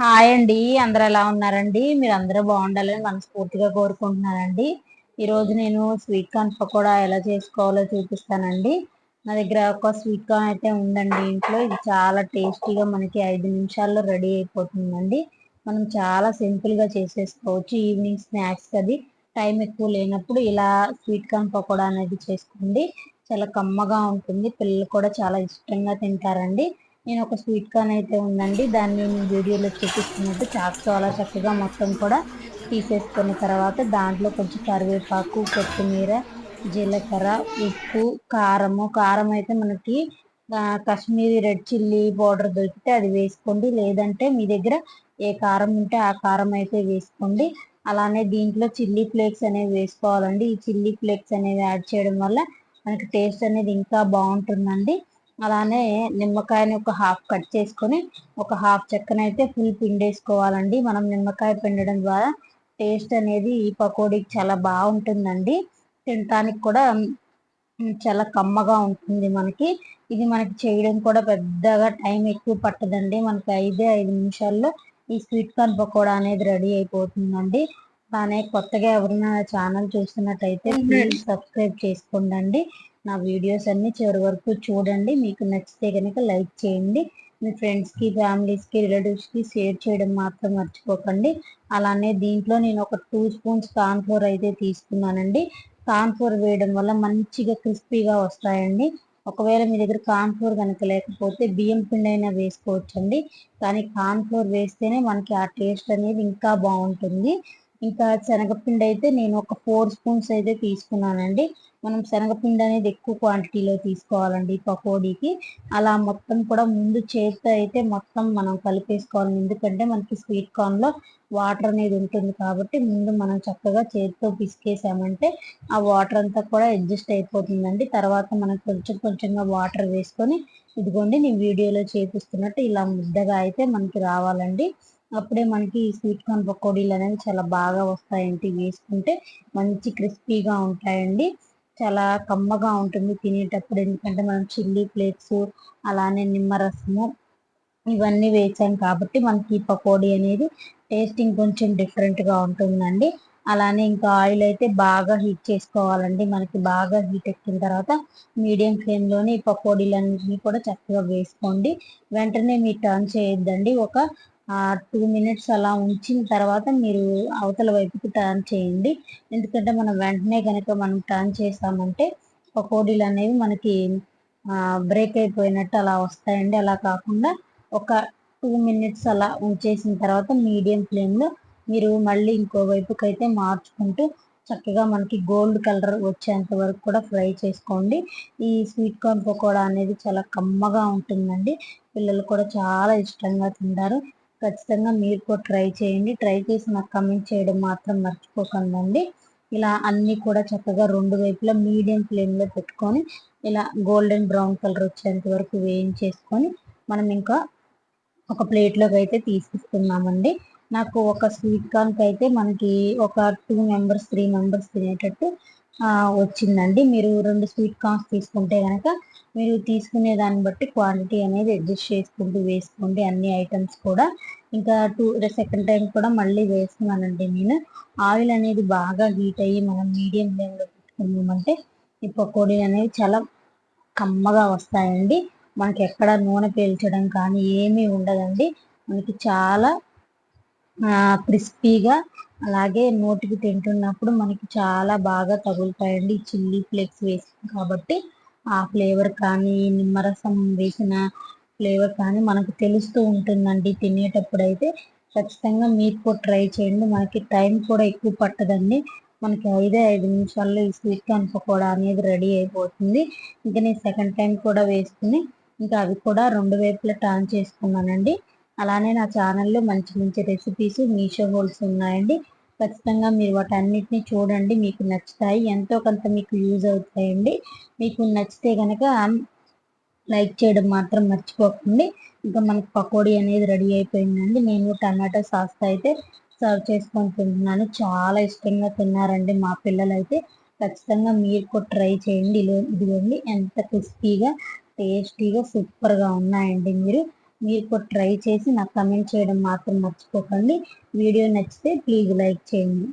Hi అండి. అందరు ఎలా ఉన్నారండి? మీరు అందరూ బాగుండాలని మనస్ఫూర్తిగా కోరుకుంటున్నానండి. ఈరోజు నేను స్వీట్ కార్న్ పకోడా ఎలా చేసుకోవాలో చూపిస్తానండి. నా దగ్గర ఒక స్వీట్ కార్న్ అయితే ఉందండి ఇంట్లో. ఇది చాలా టేస్టీగా మనకి ఐదు నిమిషాల్లో రెడీ అయిపోతుందండి. మనం చాలా సింపుల్గా చేసేసుకోవచ్చు. ఈవినింగ్ స్నాక్స్ అది. టైం ఎక్కువ లేనప్పుడు ఇలా స్వీట్ కార్న్ పకోడా అనేది చేసుకోండి. చాలా కమ్మగా ఉంటుంది. పిల్లలు కూడా చాలా ఇష్టంగా తింటారండి. నేను ఒక స్వీట్ కార్న్ అయితే ఉందండి. దాన్ని నేను వీడియోలో చూపిస్తున్నట్టు చాక్తో అలా చక్కగా మొత్తం కూడా తీసేసుకున్న తర్వాత దాంట్లో కొంచెం కరివేపాకు కొత్తిమీర జీలకర్ర ఉప్పు కారము. కారం అయితే మనకి కాశ్మీరీ రెడ్ చిల్లీ పౌడర్ దొరికితే అది వేసుకోండి. లేదంటే మీ దగ్గర ఏ కారం ఉంటే ఆ కారం అయితే వేసుకోండి. అలానే దీంట్లో చిల్లీ ఫ్లేక్స్ అనేవి వేసుకోవాలండి. ఈ చిల్లీ ఫ్లేక్స్ అనేవి యాడ్ చేయడం వల్ల మనకి టేస్ట్ అనేది ఇంకా బాగుంటుందండి. అలానే నిమ్మకాయని ఒక హాఫ్ కట్ చేసుకొని ఒక హాఫ్ చెక్కనైతే ఫుల్ పిండేసుకోవాలండి. మనం నిమ్మకాయ పిండడం ద్వారా టేస్ట్ అనేది ఈ పకోడీకి చాలా బాగుంటుందండి. తినటానికి కూడా చాలా కమ్మగా ఉంటుంది మనకి. ఇది మనకి చేయడం కూడా పెద్దగా టైం ఎక్కువ పట్టదండి. మనకి ఐదే ఐదు నిమిషాల్లో ఈ స్వీట్ కార్న్ పకోడా అనేది రెడీ అయిపోతుందండి. అలానే కొత్తగా ఎవరైనా ఛానల్ చూస్తున్నట్టయితే సబ్స్క్రైబ్ చేసుకోండి నా వీడియోస్ అన్ని చివరి వరకు చూడండి. మీకు నచ్చితే కనుక లైక్ చేయండి. మీ ఫ్రెండ్స్కి ఫ్యామిలీస్కి రిలేటివ్స్కి షేర్ చేయడం మాత్రం మర్చిపోకండి. అలానే దీంట్లో నేను ఒక టూ స్పూన్స్ కార్న్ఫ్లోర్ అయితే తీసుకున్నానండి. కార్న్ఫ్లోర్ వేయడం వల్ల మంచిగా క్రిస్పీగా వస్తాయండి. ఒకవేళ మీ దగ్గర కార్న్ఫ్లోర్ కనుక లేకపోతే బియ్యం పిండి అయినా వేసుకోవచ్చండి. కానీ కార్న్ఫ్లోర్ వేస్తేనే మనకి ఆ టేస్ట్ అనేది ఇంకా బాగుంటుంది. ఇంకా శనగపిండి అయితే నేను ఒక ఫోర్ స్పూన్స్ అయితే తీసుకున్నానండి. మనం శనగపిండి అనేది ఎక్కువ క్వాంటిటీలో తీసుకోవాలండి పకోడీకి. అలా మొత్తం కూడా ముందు చేతితో అయితే మొత్తం మనం కలిపేసుకోవాలి. ఎందుకంటే మనకి స్వీట్ కార్న్లో వాటర్ అనేది ఉంటుంది కాబట్టి ముందు మనం చక్కగా చేతితో పిసికేసామంటే ఆ వాటర్ అంతా కూడా అడ్జస్ట్ అయిపోతుందండి. తర్వాత మనం కొంచెం కొంచెంగా వాటర్ వేసుకొని ఇదిగోండి నేను వీడియోలో చేపిస్తున్నట్టు ఇలా ముద్దగా అయితే మనకి రావాలండి. అప్పుడే మనకి స్వీట్ కార్న్ పకోడీలు అనేవి చాలా బాగా వస్తాయండి. వేసుకుంటే మంచి క్రిస్పీగా ఉంటాయండి. చాలా కమ్మగా ఉంటుంది తినేటప్పుడు. ఎందుకంటే మనం చిల్లీ ప్లేట్స్ అలానే నిమ్మరసము ఇవన్నీ వేసాం కాబట్టి మనకి ఈ పకోడీ అనేది టేస్టింగ్ కొంచెం డిఫరెంట్గా ఉంటుందండి. అలానే ఇంకా ఆయిల్ అయితే బాగా హీట్ చేసుకోవాలండి. మనకి బాగా హీట్ ఎక్కిన తర్వాత మీడియం ఫ్లేమ్లోనే ఈ పకోడీలన్నింటినీ కూడా చక్కగా వేసుకోండి. వెంటనే మీరు టర్న్ చేయొద్దండి. ఒక టూ మినిట్స్ అలా ఉంచిన తర్వాత మీరు అవతల వైపుకి టర్న్ చేయండి. ఎందుకంటే మనం వెంటనే కనుక మనం టర్న్ చేసామంటే పకోడీలు అనేవి మనకి బ్రేక్ అయిపోయినట్టు అలా వస్తాయండి. అలా కాకుండా ఒక టూ మినిట్స్ అలా ఉంచేసిన తర్వాత మీడియం ఫ్లేమ్లో మీరు మళ్ళీ ఇంకో వైపుకి అయితే మార్చుకుంటూ చక్కగా మనకి గోల్డ్ కలర్ వచ్చేంత వరకు కూడా ఫ్రై చేసుకోండి. ఈ స్వీట్ కార్న్ పకోడా అనేది చాలా కమ్మగా ఉంటుందండి. పిల్లలు కూడా చాలా ఇష్టంగా తింటారు. ఖచ్చితంగా మీరు కూడా ట్రై చేయండి. ట్రై చేసి నాకు కమెంట్ చేయడం మాత్రం మర్చిపోకండి ఇలా అన్నీ కూడా చక్కగా రెండు వైపులా మీడియం ఫ్లేమ్లో పెట్టుకొని ఇలా గోల్డెన్ బ్రౌన్ కలర్ వచ్చేంత వరకు వేయించేసుకొని మనం ఇంకా ఒక ప్లేట్లోకి అయితే తీసుకున్నామండి నాకు ఒక స్వీట్ కార్న్కి అయితే మనకి ఒక టూ మెంబర్స్ త్రీ మెంబర్స్ తినేటట్టు వచ్చిందండి. మీరు రెండు స్వీట్ కార్న్స్ తీసుకుంటే కనుక మీరు తీసుకునే దాన్ని బట్టి క్వాంటిటీ అనేది అడ్జస్ట్ చేసుకుంటూ వేసుకోండి. అన్ని ఐటమ్స్ కూడా. ఇంకా టూ సెకండ్ టైం కూడా మళ్ళీ వేసుకున్నానండి నేను. ఆయిల్ అనేది బాగా హీట్ అయ్యి మనం మీడియం ఫ్లేమ్లో పెట్టుకున్నామంటే ఈ పకోడీలు అనేవి చాలా కమ్మగా వస్తాయండి. మనకి ఎక్కడ నూనె పీల్చడం కానీ ఏమీ ఉండదండి. మనకి చాలా క్రిస్పీగా అలాగే నోటికి తింటున్నప్పుడు మనకి చాలా బాగా తగులుతాయండి. చిల్లీ ఫ్లేక్స్ వేసాం కాబట్టి ఆ ఫ్లేవర్ కానీ నిమ్మరసం వేసిన ఫ్లేవర్ కానీ మనకు తెలుస్తూ ఉంటుందండి తినేటప్పుడు అయితే ఖచ్చితంగా మీరు కూడా ట్రై చేయండి. మనకి టైం కూడా ఎక్కువ పట్టదండి. మనకి ఐదే ఐదు నిమిషాల్లో ఈ స్వీట్ కార్న్ పకోడా అనేది రెడీ అయిపోతుంది. ఇంకా నేను సెకండ్ టైం కూడా వేసుకుని ఇంకా అవి కూడా రెండు వైపులా టర్న్ చేసుకున్నానండి. అలానే నా ఛానల్లో మంచి మంచి రెసిపీస్ మీషో హోల్స్ ఉన్నాయండి. ఖచ్చితంగా మీరు వాటన్నిటిని చూడండి మీకు నచ్చుతాయి. ఎంతో కొంత మీకు యూజ్ అవుతాయండి. మీకు నచ్చితే కనుక లైక్ చేయడం మాత్రం మర్చిపోకండి. ఇంకా మనకి పకోడీ అనేది రెడీ అయిపోయిందండి. నేను టమాటో సాస్ అయితే సర్వ్ చేసుకొని తింటున్నాను. చాలా ఇష్టంగా తిన్నారండి మా పిల్లలు అయితే ఖచ్చితంగా మీరు కూడా ట్రై చేయండి. ఇదిగోండి. ఎంత క్రిస్పీగా టేస్టీగా సూపర్గా ఉన్నాయండి మీరు. మీరు కూడా ట్రై చేసి నాకు కమెంట్ చేయడం మాత్రం మర్చిపోకండి. వీడియో నచ్చితే ప్లీజ్ లైక్ చేయండి.